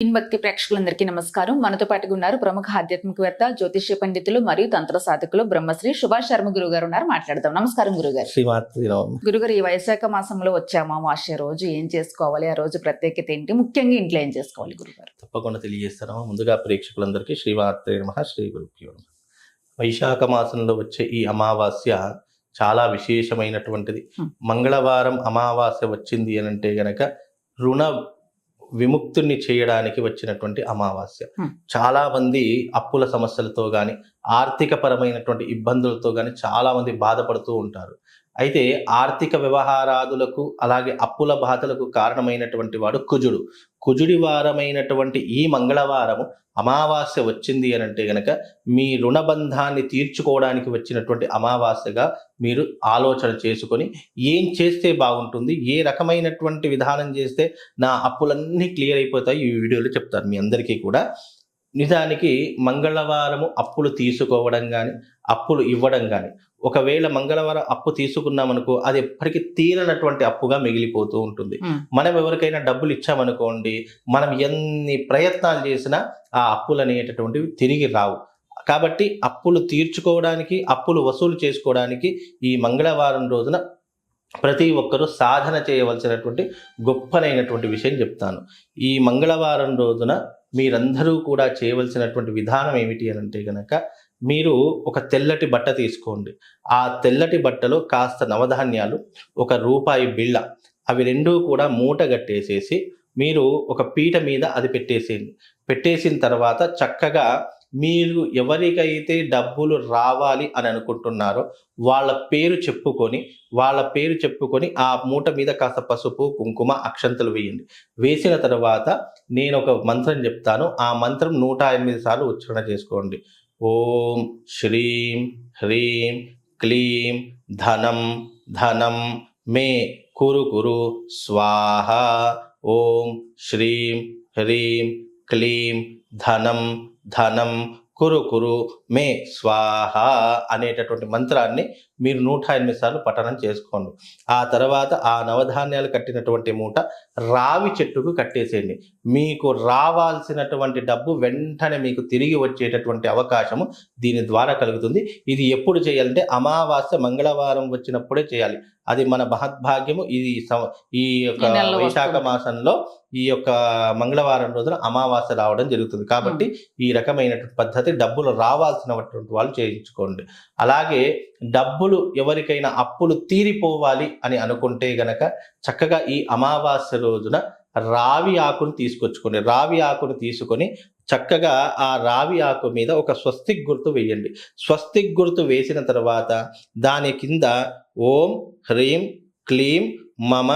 ఇన్భక్తి ప్రేక్షకులందరికీ నమస్కారం. మనతో పాటుగా ఉన్నారు ప్రముఖ ఆధ్యాత్మికవేత్త జ్యోతిష్య పండితులు మరియు తంత్ర సాధకులు బ్రహ్మశ్రీ సుభాష్ శర్మ గురువు గారు ఉన్నారు. మాట్లాడదాం. నమస్కారం గురుగారు. గురుగారు ఈ వైశాఖ మాసంలో వచ్చామా. మాస్య రోజు ఏం చేసుకోవాలి? ఆ రోజు ప్రత్యేకత ఏంటి? ముఖ్యంగా ఇంట్లో ఏం చేసుకోవాలి గురుగారు? తప్పకుండా తెలియజేస్తాను. ముందుగా ప్రేక్షకులందరికీ శ్రీమాత్రి నమ. శ్రీ నమః. వైశాఖ మాసంలో వచ్చే ఈ అమావాస్య చాలా విశేషమైనటువంటిది. మంగళవారం అమావాస్య వచ్చింది అని అంటే గనక రుణ విముక్తుని చేయడానికి వచ్చినటువంటి అమావాస్య. చాలా మంది అప్పుల సమస్యలతో కానీ ఆర్థిక పరమైనటువంటి ఇబ్బందులతో కానీ చాలా మంది బాధపడుతూ ఉంటారు అయితే ఆర్థిక వ్యవహారాదులకు అలాగే అప్పుల బాధలకు కారణమైనటువంటి వాడు కుజుడు. కుజుడి వారమైనటువంటి ఈ మంగళవారం అమావాస్య వచ్చింది అని అంటే గనక మీ రుణబంధాన్ని తీర్చుకోవడానికి వచ్చినటువంటి అమావాస్యగా మీరు ఆలోచన చేసుకొని ఏం చేస్తే బాగుంటుంది ఏ రకమైనటువంటి విధానం చేస్తే నా అప్పులన్నీ క్లియర్ అయిపోతాయి ఈ వీడియోలో చెప్తాను. మీ అందరికీ కూడా నిజానికి మంగళవారము అప్పులు తీసుకోవడం కానీ అప్పులు ఇవ్వడం కానీ ఒకవేళ మంగళవారం అప్పు తీసుకున్నామనుకో అది ఎప్పటికీ తీరనటువంటి అప్పుగా మిగిలిపోతూ ఉంటుంది. మనం ఎవరికైనా డబ్బులు ఇచ్చామనుకోండి మనం ఎన్ని ప్రయత్నాలు చేసినా ఆ అప్పులు అనేటటువంటివి తిరిగి రావు. కాబట్టి అప్పులు తీర్చుకోవడానికి అప్పులు వసూలు చేసుకోవడానికి ఈ మంగళవారం రోజున ప్రతి ఒక్కరూ సాధన చేయవలసినటువంటి గొప్పనైనటువంటి విషయం చెప్తాను. ఈ మంగళవారం రోజున మీరందరూ కూడా చేయవలసినటువంటి విధానం ఏమిటి అని అంటే కనుక మీరు ఒక తెల్లటి బట్ట తీసుకోండి. ఆ తెల్లటి బట్టలో కాస్త నవధాన్యాలు ఒక రూపాయి బిళ్ళ అవి రెండూ కూడా మూట గట్టేసేసి మీరు ఒక పీట మీద అది పెట్టేసేయండి. పెట్టేసిన తర్వాత చక్కగా మీరు ఎవరికైతే డబ్బులు రావాలి అని అనుకుంటున్నారో వాళ్ళ పేరు చెప్పుకొని వాళ్ళ పేరు చెప్పుకొని ఆ మూట మీద కాస్త పసుపు కుంకుమ అక్షంతలు వేయండి. వేసిన తర్వాత నేను ఒక మంత్రం చెప్తాను. ఆ మంత్రం నూట ఎనిమిది సార్లు ఉచ్చారణ చేసుకోండి. ఓం శ్రీం హ్రీం క్లీం ధనం ధనం మే కురు కురు స్వాహ. ఓం శ్రీం హ్రీం క్లీం ధనం ధనం కురు కురు మే స్వాహ అనేటటువంటి మంత్రాన్ని మీరు నూట ఎనిమిది సార్లు పఠనం చేసుకోండి. ఆ తర్వాత ఆ నవధాన్యాలు కట్టినటువంటి మూట రావి చెట్టుకు కట్టేసేయండి. మీకు రావాల్సినటువంటి డబ్బు వెంటనే మీకు తిరిగి వచ్చేటటువంటి అవకాశము దీని ద్వారా కలుగుతుంది. ఇది ఎప్పుడు చేయాలంటే అమావాస్య మంగళవారం వచ్చినప్పుడే చేయాలి. అది మన మహద్భాగ్యము. ఇది ఈ యొక్క వైశాఖ. మాసంలో ఈ యొక్క మంగళవారం రోజున అమావాస్య రావడం జరుగుతుంది. కాబట్టి ఈ రకమైనటువంటి పద్ధతి డబ్బులు రావాల్సినటువంటి వాళ్ళు చేయించుకోండి. అలాగే అప్పులు ఎవరికైనా అప్పులు తీరిపోవాలి అని అనుకుంటే గనక చక్కగా ఈ అమావాస్య రోజున రావి ఆకును తీసుకొచ్చుకోండి రావి ఆకును తీసుకొని చక్కగా ఆ రావి ఆకు మీద ఒక స్వస్తిక్ గుర్తు వేయండి. స్వస్తిక్ గుర్తు వేసిన తర్వాత దాని కింద ఓం హ్రీం క్లీం మమ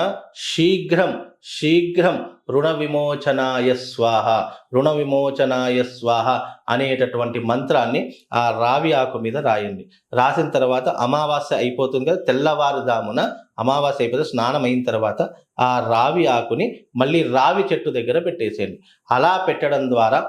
శీఘ్రం శీఘ్రం రుణ విమోచనాయ స్వాహ రుణ విమోచనాయ స్వాహ అనేటటువంటి మంత్రాన్ని ఆ రావి ఆకు మీద రాయండి. రాసిన తర్వాత అమావాస్య అయిపోతుంది కదా తెల్లవారుదామున అమావాస్య అయిపోతే స్నానం అయిన తర్వాత ఆ రావి ఆకుని మళ్ళీ రావి చెట్టు దగ్గర పెట్టేసేయండి. అలా పెట్టడం ద్వారా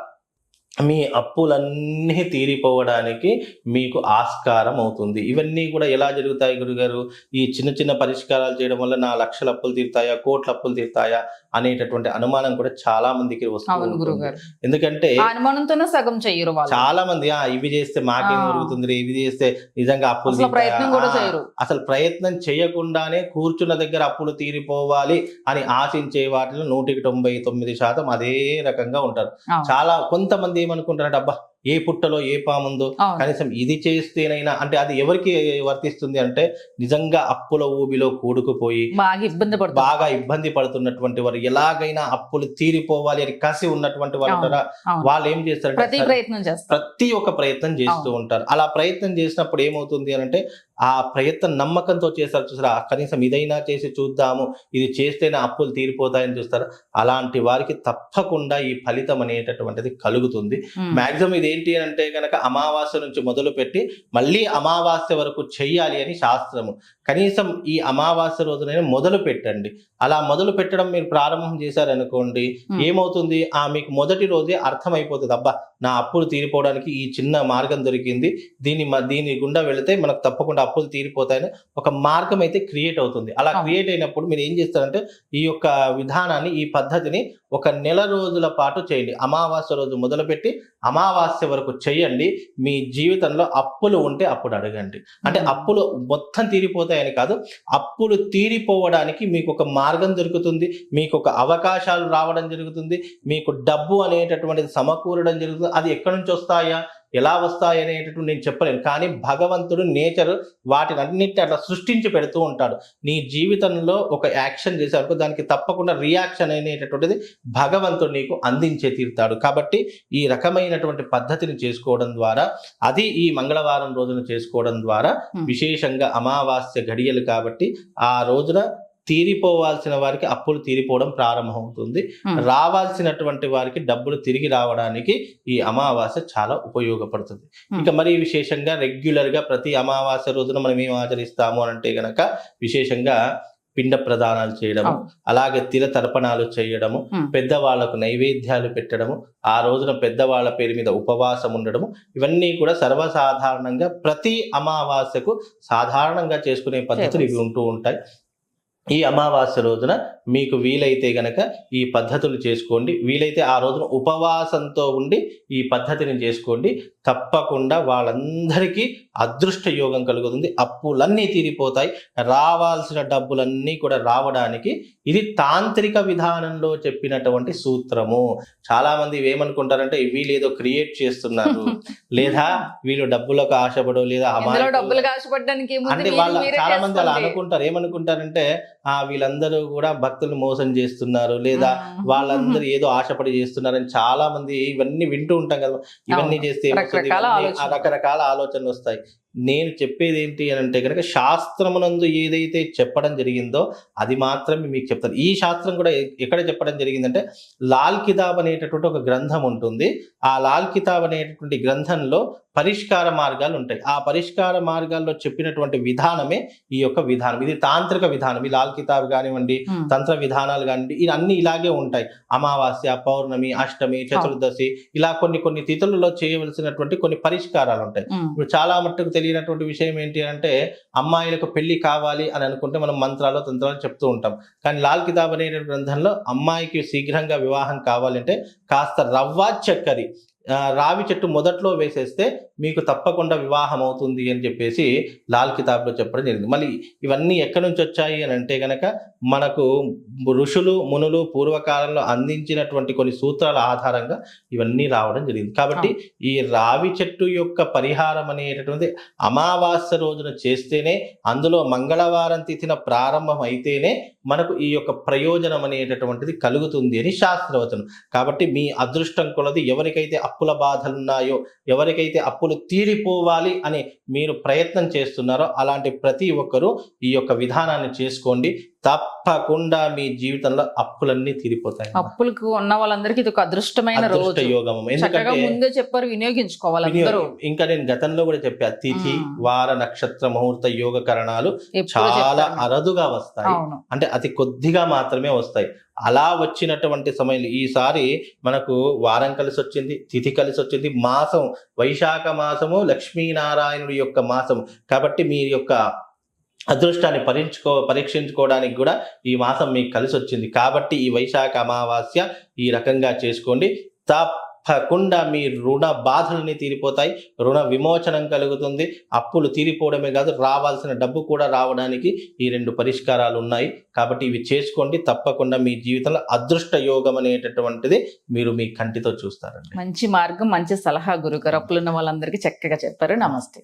మీ అప్పులన్నీ తీరిపోవడానికి మీకు ఆస్కారం అవుతుంది. ఇవన్నీ కూడా ఎలా జరుగుతాయి గురుగారు? ఈ చిన్న చిన్న పరిష్కారాలు చేయడం వల్ల నా లక్షల అప్పులు తీరుతాయా? కోట్ల అప్పులు తీరుతాయా? అనేటటువంటి అనుమానం కూడా చాలా మందికి వస్తూ అవును ఉంటుంది. గురుగారు. ఎందుకంటే అనుమానంతోనే సగం వాళ్ళు. చాలా మంది ఆ ఇవి చేస్తే మాకేం. జరుగుతుంది ఇవి చేస్తే నిజంగా అప్పులు అసలు? ప్రయత్నం కూడా ఆ, చేయరు. అసలు ప్రయత్నం చేయకుండానే కూర్చున్న దగ్గర అప్పులు తీరిపోవాలి అని ఆశించే వాటిలో నూటికి తొంభై తొమ్మిది శాతం అదే రకంగా ఉంటారు. చాలా కొంతమంది ఏమనుకుంటారంటే అబ్బా ఏ పుట్టలో ఏ పాముందో కనీసం ఇది చేస్తేనైనా అంటే అది ఎవరికి వర్తిస్తుంది అంటే నిజంగా అప్పుల ఊబిలో కూడుకుపోయి బాగా ఇబ్బంది బాగా ఇబ్బంది పడుతున్నటువంటి వారు ఎలాగైనా అప్పులు తీరిపోవాలి అని కసి ఉన్నటువంటి వాళ్ళు. వాళ్ళు ఏం చేస్తారంటే ప్రతి ప్రయత్నం చేస్తారు ప్రతి ఒక్క ప్రయత్నం చేస్తూ. ఉంటారు అలా ప్రయత్నం చేసినప్పుడు ఏమవుతుంది అని అంటే ఆ ప్రయత్నం నమ్మకంతో చేస్తారు చూసారా? కనీసం ఇదైనా చేసి చూద్దాము. ఇది చేస్తేనే అప్పులు తీరిపోతాయని చూస్తారు. అలాంటి వారికి తప్పకుండా ఈ ఫలితం అనేటటువంటిది కలుగుతుంది. మాక్సిమం ఇది ఏంటి అని అంటే కనుక అమావాస్య నుంచి మొదలు పెట్టి మళ్ళీ అమావాస్య వరకు చెయ్యాలి అని శాస్త్రము. కనీసం ఈ అమావాస్య రోజునైనా మొదలు పెట్టండి. అలా మొదలు పెట్టడం మీరు ప్రారంభం చేశారనుకోండి. ఏమవుతుంది? ఆ మీకు మొదటి రోజే అర్థమైపోతుంది. అబ్బా నా అప్పులు తీరిపోవడానికి ఈ చిన్న మార్గం దొరికింది దీని మ- దీని గుండా వెళితే మనకు తప్పకుండా అప్పులు తీరిపోతాయని ఒక మార్గం అయితే క్రియేట్ అవుతుంది అలా. క్రియేట్ అయినప్పుడు మీరు ఏం చేస్తారంటే ఈ యొక్క విధానాన్ని ఈ పద్ధతిని ఒక నెల రోజుల పాటు చేయండి. అమావాస్య రోజు మొదలుపెట్టి అమావాస్య వరకు చేయండి. మీ జీవితంలో అప్పులు ఉంటే అప్పుడు అడగండి. అంటే అప్పులు మొత్తం తీరిపోతాయని కాదు అప్పులు తీరిపోవడానికి మీకు ఒక మార్గం దొరుకుతుంది. మీకు ఒక అవకాశాలు రావడం జరుగుతుంది. మీకు డబ్బు అనేటటువంటిది సమకూరడం జరుగుతుంది. అది ఎక్కడి నుంచి వస్తాయా? ఎలా వస్తాయి అనేటటువంటి నేను చెప్పలేను. కానీ భగవంతుడు నేచర్ వాటిని అన్నింటినీ అట్లా సృష్టించి పెడుతూ ఉంటాడు. నీ జీవితంలో ఒక యాక్షన్ చేశారు దానికి తప్పకుండా రియాక్షన్ అనేటటువంటిది భగవంతుడు నీకు అందించే తీరుతాడు. కాబట్టి ఈ రకమైనటువంటి పద్ధతిని చేసుకోవడం ద్వారా అది ఈ మంగళవారం రోజున చేసుకోవడం ద్వారా. విశేషంగా అమావాస్య ఘడియలు కాబట్టి ఆ రోజున తీరిపోవాల్సిన వారికి అప్పులు తీరిపోవడం ప్రారంభమవుతుంది. రావాల్సినటువంటి వారికి డబ్బులు తిరిగి రావడానికి ఈ అమావాస్య చాలా ఉపయోగపడుతుంది. ఇక మరి విశేషంగా రెగ్యులర్గా ప్రతి అమావాస్య రోజున మనం ఏం ఆచరిస్తాము అంటే గనక విశేషంగా పిండ ప్రదానాలు చేయడము. అలాగే తిల తర్పణాలు చేయడము. పెద్దవాళ్ళకు నైవేద్యాలు పెట్టడము ఆ రోజున పెద్దవాళ్ళ పేరు మీద ఉపవాసం ఉండడము ఇవన్నీ కూడా సర్వసాధారణంగా ప్రతి అమావాస్యకు సాధారణంగా చేసుకునే పద్ధతులు ఇవి ఉంటూ ఉంటాయి ఈ అమావాస్య రోజున మీకు వీలైతే గనక ఈ పద్ధతులు చేసుకోండి. వీలైతే ఆ రోజున ఉపవాసంతో ఉండి ఈ పద్ధతిని చేసుకోండి. తప్పకుండా వాళ్ళందరికీ అదృష్ట యోగం కలుగుతుంది. అప్పులన్నీ తీరిపోతాయి. రావాల్సిన డబ్బులన్నీ కూడా రావడానికి ఇది తాంత్రిక విధానంలో చెప్పినటువంటి సూత్రము. చాలా మంది ఏమనుకుంటారంటే వీళ్ళు ఏదో క్రియేట్ చేస్తున్నారు. లేదా వీళ్ళు డబ్బులకు ఆశపడో లేదా? అంటే వాళ్ళ చాలా మంది అలా. అనుకుంటారు. ఏమనుకుంటారంటే ఆ వీళ్ళందరూ కూడా భక్తులు మోసం చేస్తున్నారు లేదా. వాళ్ళందరూ ఏదో ఆశపడి చేస్తున్నారని చాలా మంది ఇవన్నీ వింటూ ఉంటాం కదా ఇవన్నీ. చేస్తే. రకరకాల ఆలోచనలు వస్తాయి నేను చెప్పేది ఏంటి అని అంటే కనుక శాస్త్రమునందు ఏదైతే చెప్పడం జరిగిందో అది మాత్రమే మీకు చెప్తాను. ఈ శాస్త్రం కూడా ఎక్కడ చెప్పడం జరిగిందంటే లాల్ కితాబ్ అనేటటువంటి ఒక గ్రంథం ఉంటుంది. ఆ లాల్ కితాబ్ అనేటటువంటి గ్రంథంలో పరిష్కార మార్గాలు ఉంటాయి. ఆ పరిష్కార మార్గాల్లో చెప్పినటువంటి విధానమే ఈ యొక్క విధానం. ఇది తాంత్రిక విధానం. ఈ లాల్ కితాబ్ కానివ్వండి. తంత్ర విధానాలు కానివ్వండి ఇవి అన్ని ఇలాగే ఉంటాయి. అమావాస్య పౌర్ణమి అష్టమి చతుర్దశి ఇలా కొన్ని కొన్ని తిథులలో చేయవలసినటువంటి కొన్ని పరిష్కారాలు ఉంటాయి. ఇప్పుడు చాలా మట్టుకు తెలియనటువంటి విషయం ఏంటి అంటే అమ్మాయిలకు పెళ్ళి కావాలి అని అనుకుంటే మనం మంత్రాలు తంత్రాలు చెప్తూ ఉంటాం. కానీ లాల్ కితాబ్ అనే గ్రంథంలో అమ్మాయికి శీఘ్రంగా వివాహం కావాలంటే కాస్త రవ్వ చక్కరి రావి చెట్టు మొదట్లో వేసేస్తే మీకు తప్పకుండా వివాహం అవుతుంది అని చెప్పేసి లాల్ కితాబ్లో చెప్పడం జరిగింది. మళ్ళీ ఇవన్నీ ఎక్కడి నుంచి వచ్చాయి అని అంటే గనక మనకు ఋషులు మునులు పూర్వకాలంలో అందించినటువంటి కొన్ని సూత్రాల ఆధారంగా ఇవన్నీ రావడం జరిగింది. కాబట్టి ఈ రావి చెట్టు యొక్క పరిహారం అనేటటువంటి అమావాస్య రోజున చేస్తేనే అందులో మంగళవారం తిథిన ప్రారంభం అయితేనే మనకు ఈ యొక్క ప్రయోజనం అనేటటువంటిది కలుగుతుంది అని శాస్త్రవచనం. కాబట్టి మీ అదృష్టం కొలది ఎవరికైతే అప్పుల బాధలు ఉన్నాయో ఎవరికైతే అప్పులు తీరిపోవాలి అని మీరు ప్రయత్నం చేస్తున్నారో అలాంటి ప్రతి ఒక్కరూ ఈ యొక్క విధానాన్ని చేసుకోండి. తప్పకుండా మీ జీవితంలో అప్పులన్నీ తీరిపోతాయి అప్పులకు ఉన్న వాళ్ళందరికీ ఇది ఒక అదృష్టమైన రోజు. చక్కగా ఎందుకంటే ముందే చెప్పారు వినియోగించుకోవాలి. ఇంకా నేను గతంలో కూడా చెప్పా తిథి. వార నక్షత్ర ముహూర్త యోగ కరణాలు చాలా. అరుదుగా వస్తాయి. అంటే అతి కొద్దిగా మాత్రమే వస్తాయి. అలా వచ్చినటువంటి సమయంలో ఈసారి మనకు వారం కలిసి వచ్చింది తిథి కలిసి వచ్చింది మాసం వైశాఖ మాసము లక్ష్మీనారాయణుడి యొక్క మాసం కాబట్టి మీ యొక్క అదృష్టాన్ని పరీక్షకో పరీక్షించుకోవడానికి కూడా ఈ మాసం మీకు కలిసి వచ్చింది. కాబట్టి ఈ వైశాఖ అమావాస్య ఈ రకంగా చేసుకోండి. తప్పకుండా మీ రుణ బాధలన్నీ తీరిపోతాయి రుణ విమోచనం కలుగుతుంది. అప్పులు తీరిపోవడమే కాదు రావాల్సిన డబ్బు కూడా రావడానికి ఈ రెండు పరిష్కారాలు ఉన్నాయి. కాబట్టి ఇవి చేసుకోండి తప్పకుండా మీ జీవితంలో అదృష్ట యోగం అనేటటువంటిది మీరు మీ కంటితో చూస్తారండి. మంచి మార్గం మంచి సలహా గురుగారు. అప్పులున్న వాళ్ళందరికీ చక్కగా చెప్పారు. నమస్తే.